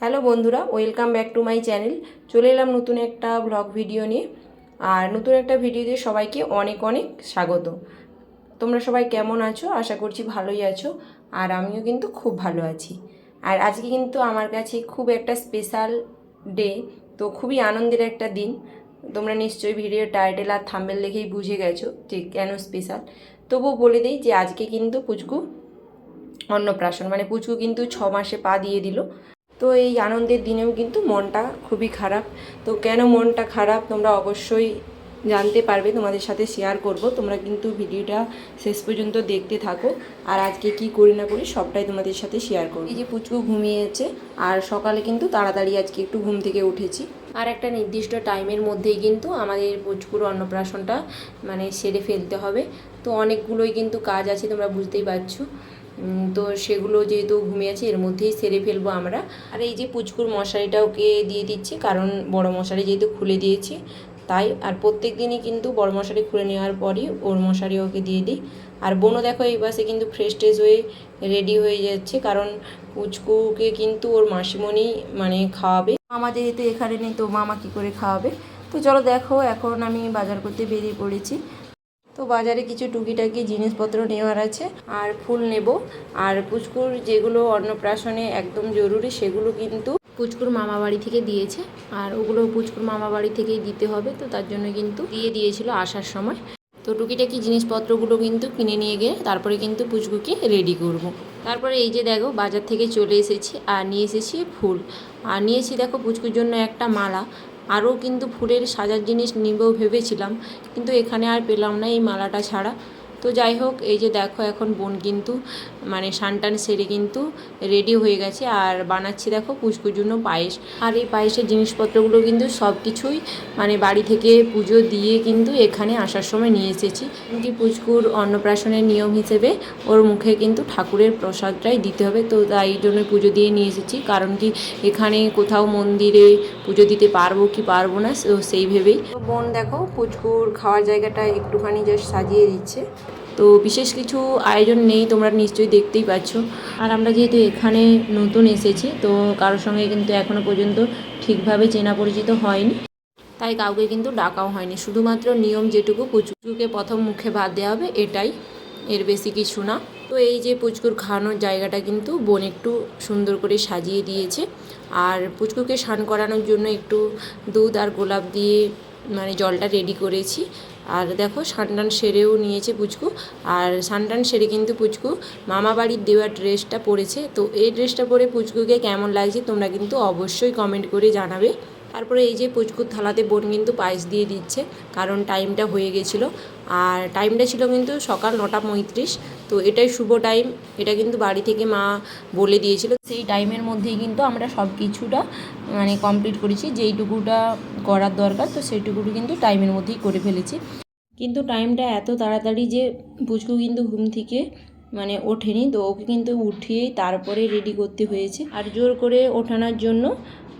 Hello বন্ধুরা welcome back to my channel চলে এলাম নতুন একটা ব্লগ ভিডিও নিয়ে। আর নতুন একটা ভিডিওতে সবাইকে অনেক অনেক স্বাগত। তোমরা সবাই কেমন আছো? আশা করছি ভালোই আছো। আর আমিও কিন্তু খুব ভালো আছি। আর আজকে কিন্তু আমার কাছে খুব একটা স্পেশাল ডে তো খুবই আনন্দের একটা দিন। তোমরা নিশ্চয়ই ভিডিও টাইটেল আর থাম্বেল দেখেই বুঝে গেছো যে কেন স্পেশাল তবুও বলে দিই যে আজকে কিন্তু পুচকু অন্নপ্রাশন মানে পুচকু কিন্তু ছ মাসে পা দিয়ে দিল। তো এই আনন্দের দিনেও কিন্তু মনটা খুবই খারাপ। তো কেন মনটা খারাপ? তোমরা অবশ্যই জানতে পারবে, তোমাদের সাথে শেয়ার করব। তোমরা কিন্তু ভিডিওটা শেষ পর্যন্ত দেখতে থাকো। আর আজকে কি করি না করি, সবটাই তোমাদের সাথে শেয়ার করব। এই যে পুচকু ঘুমিয়েছে, আর সকালে কিন্তু তাড়াতাড়ি আজকে একটু ঘুম থেকে উঠেছি। আর একটা নির্দিষ্ট টাইমের মধ্যেই কিন্তু আমাদের পুচকুর অন্নপ্রাশনটা মানে সেরে ফেলতে হবে। তো অনেকগুলোই কিন্তু কাজ আছে, তোমরা বুঝতেই পারছ। তো সেগুলো যেহেতু ঘুমিয়ে আছে, এর মধ্যেই সেরে ফেলব আমরা। আর এই যে পুচকুর মশারিটা ওকে দিয়ে দিচ্ছি, কারণ বড় মশারি যেহেতু খুলে দিয়েছি তাই আর প্রত্যেক দিনই কিন্তু বড় মশারি খুলে নেওয়ার পরই ওর মশারি ওকে দিয়ে দিই। আর বোনও দেখো এই বাসে কিন্তু ফ্রেশ ট্রেশ হয়ে রেডি হয়ে যাচ্ছে, কারণ পুচকুকে কিন্তু ওর মাসিমণি মানে খাওয়াবে। মামা যেহেতু এখানে নেই, তো মামা কী করে খাওয়াবে? তো চলো দেখো, এখন আমি বাজার করতে বেরিয়ে পড়েছি। তো বাজারে কিছু টুকিটাকি জিনিসপত্র নেওয়ার আছে, আর ফুল নেব। আর পুচকুর যেগুলো অন্নপ্রাশনে একদম জরুরি, সেগুলো কিন্তু পুচকুর মামা বাড়ি থেকে দিয়েছে। আর ওগুলো পুচকুর মামা বাড়ি থেকেই দিতে হবে, তো তার জন্য কিন্তু দিয়ে দিয়েছিল আসার সময়। তো টুকিটাকি জিনিসপত্রগুলো কিন্তু কিনে নিয়ে গিয়ে তারপরে কিন্তু পুচকুকে রেডি করব। তারপরে এই যে দেখো, বাজার থেকে চলে এসেছি আর নিয়ে এসেছি ফুল। আর নিয়েছি দেখো পুচকুর জন্য একটা মালা। আরও কিন্তু ফুলের সাজার জিনিস নিবেও ভেবেছিলাম, কিন্তু এখানে আর পেলাম না এই মালাটা ছাড়া। তো যাই হোক, এই যে দেখো এখন বোন কিন্তু মানে সানটান সেরে কিন্তু রেডি হয়ে গেছে। আর বানাচ্ছি দেখো পুচকুর জন্য পায়েস। আর এই পায়েসের জিনিসপত্রগুলো কিন্তু সব কিছুই মানে বাড়ি থেকে পুজো দিয়ে কিন্তু এখানে আসার সময় নিয়ে এসেছি। কি পুচকুর অন্নপ্রাশনের নিয়ম হিসেবে ওর মুখে কিন্তু ঠাকুরের প্রসাদটাই দিতে হবে। তো তাই জন্য পুজো দিয়ে নিয়ে এসেছি। কারণ কি, এখানে কোথাও মন্দিরে পুজো দিতে পারব কি পারব না সেই ভেবেই। বোন দেখো পুচকুর খাওয়ার জায়গাটা একটুখানি জাস্ট সাজিয়ে দিচ্ছে। তো বিশেষ কিছু আয়োজন নেই, তোমরা নিশ্চয়ই দেখতেই পাচ্ছ। আর আমরা যেহেতু এখানে নতুন এসেছি, তো কারোর সঙ্গে কিন্তু এখনও পর্যন্ত ঠিকভাবে চেনা পরিচিত হয়নি। তাই কাউকে কিন্তু ডাকাও হয়নি, শুধুমাত্র নিয়ম যেটুকু, পুচকুকে প্রথম মুখে ভাত দেওয়া হবে, এটাই। এর বেশি কিছু না। তো এই যে পুচকুর খাওয়ানোর জায়গাটা কিন্তু বোন একটু সুন্দর করে সাজিয়ে দিয়েছে। আর পুচকুকে স্নান করানোর জন্য একটু দুধ আর গোলাপ দিয়ে মানে জলটা রেডি করেছি। আর দেখো সানডান সেরেও নিয়েছে পুচকু, আর সানডান সেরে কিন্তু পুচকু মামা বাড়ির দেওয়া ড্রেসটা পরেছে। তো এই ড্রেসটা পরে পুচকুকে কেমন লাগছে তোমরা কিন্তু অবশ্যই কমেন্ট করে জানাবে। তারপরে এই যে পুচকুর থালাতে বোন কিন্তু পায়েস দিয়ে দিচ্ছে, কারণ টাইমটা হয়ে গেছিল। আর টাইমটা ছিল কিন্তু সকাল নটা পঁয়ত্রিশ, তো এটাই শুভ টাইম এটা কিন্তু বাড়ি থেকে মা বলে দিয়েছিল। সেই টাইমের মধ্যেই কিন্তু আমরা সব কিছুটা মানে কমপ্লিট করেছি, যেইটুকুটা করার দরকার, তো সেইটুকুটা কিন্তু টাইমের মধ্যেই করে ফেলেছি। কিন্তু টাইমটা এত তাড়াতাড়ি যে পুচকু কিন্তু ঘুম থেকে মানে ওঠেনি, তো ওকে কিন্তু উঠিয়েই তারপরে রেডি করতে হয়েছে। আর জোর করে ওঠানোর জন্য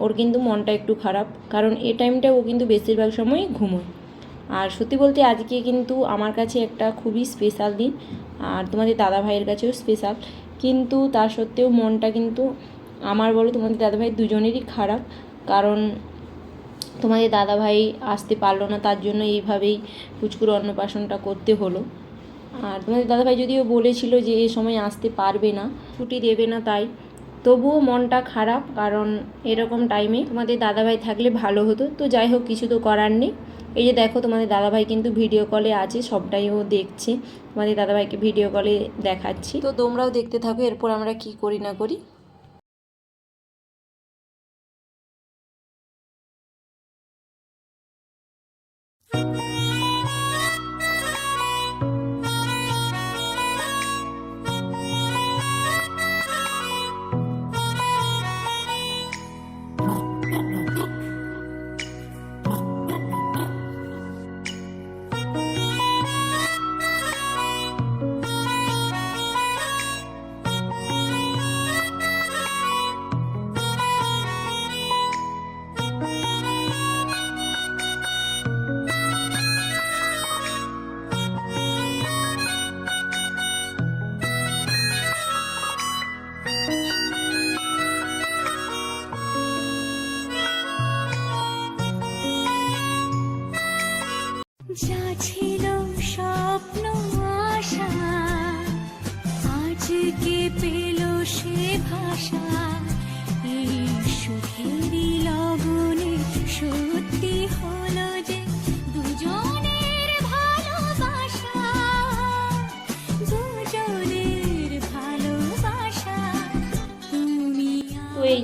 ওর কিন্তু মনটা একটু খারাপ, কারণ এ টাইমটা ও কিন্তু বেশিরভাগ সময় ঘুমোয়। আর সত্যি বলতে আজকে কিন্তু আমার কাছে একটা খুবই স্পেশাল দিন, আর তোমাদের দাদা ভাইয়ের কাছেও স্পেশাল কিন্তু তা সত্ত্বেও মনটা কিন্তু আমার বলো তোমাদের দাদা ভাই দুজনেরই খারাপ, কারণ তোমাদের দাদাভাই আসতে পারল না, তার জন্য এইভাবেই পুচকুর অন্নপ্রাশনটা করতে হলো। আর তোমাদের দাদাভাই যদিও বলেছিল যে এ সময় আসতে পারবে না, ছুটি দেবে না তাই তবুও মনটা খারাপ, কারণ এরকম টাইমে তোমাদের দাদাভাই থাকলে ভালো হতো। তো যাই হোক, কিছু তো করার নেই। এই যে দেখো, তোমাদের দাদাভাই কিন্তু ভিডিও কলে আছে, সবটাই ও দেখছে। তোমাদের দাদাভাইকে ভিডিও কলে দেখাচ্ছি। তো তোমরাও দেখতে থাকো, এরপর আমরা কি করি না করি? ছিল স্বপ্ন আজকে সে ভাষা। এই সত্যি যে দুজনের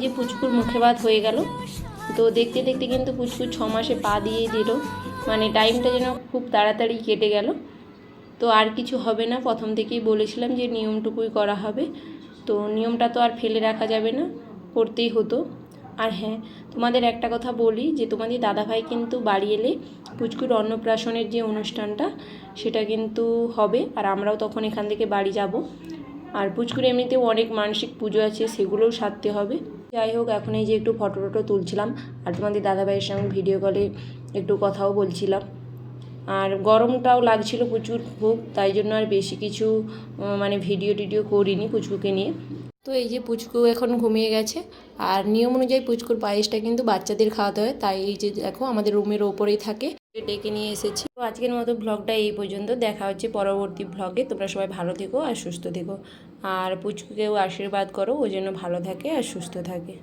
যে পুচকুর মুখে ভাত হয়ে গেল। তো দেখতে দেখতে কিন্তু পুচকুর ছ মাসে পা দিয়ে দিল। মানে টাইমটা যেন খুব তাড়াতাড়ি কেটে গেল। তো আর কিছু হবে না। প্রথম থেকেই বলেছিলাম যে নিয়মটুকুই করা হবে। তো নিয়মটা তো আর ফেলে রাখা যাবে না। করতেই হতো। আর হ্যাঁ তোমাদের একটা কথা বলি যে তোমাদের দাদাভাই কিন্তু বাড়ি এলে পুচকুর অন্নপ্রাশনের যে অনুষ্ঠানটা, সেটা কিন্তু হবে। আর আমরাও তখন এখান থেকে বাড়ি যাব। আর পুচকুর এমনিতেও অনেক মানসিক পুজো আছে, সেগুলোও সারতে হবে। যাই হোক, এখন এই যে একটু ফটো টটো তুলছিলাম। আর তোমাদের দাদাভাইয়ের সঙ্গে ভিডিও কলে একটু কথাও বলছিলাম। আর গরমটাও লাগছিল প্রচুর খুব, তাই জন্য আর বেশি কিছু মানে ভিডিও টিডিও করিনি পুচকুকে নিয়ে। তো এই যে পুচকু এখন ঘুমিয়ে গেছে, আর নিয়ম অনুযায়ী পুচকুর পায়েসটা কিন্তু বাচ্চাদের খাওয়াতে হয়, তাই এই যে দেখো আমাদের রুমের ওপরেই থাকে, ডেকে নিয়ে এসেছি। তো আজকের মতো ব্লগটা এই পর্যন্ত, দেখা হচ্ছে পরবর্তী ব্লগে, তোমরা সবাই ভালো থেকো আর সুস্থ থেকো। আর পুচকুকেও আশীর্বাদ করো, ও যেন ভালো থাকে আর সুস্থ থাকে।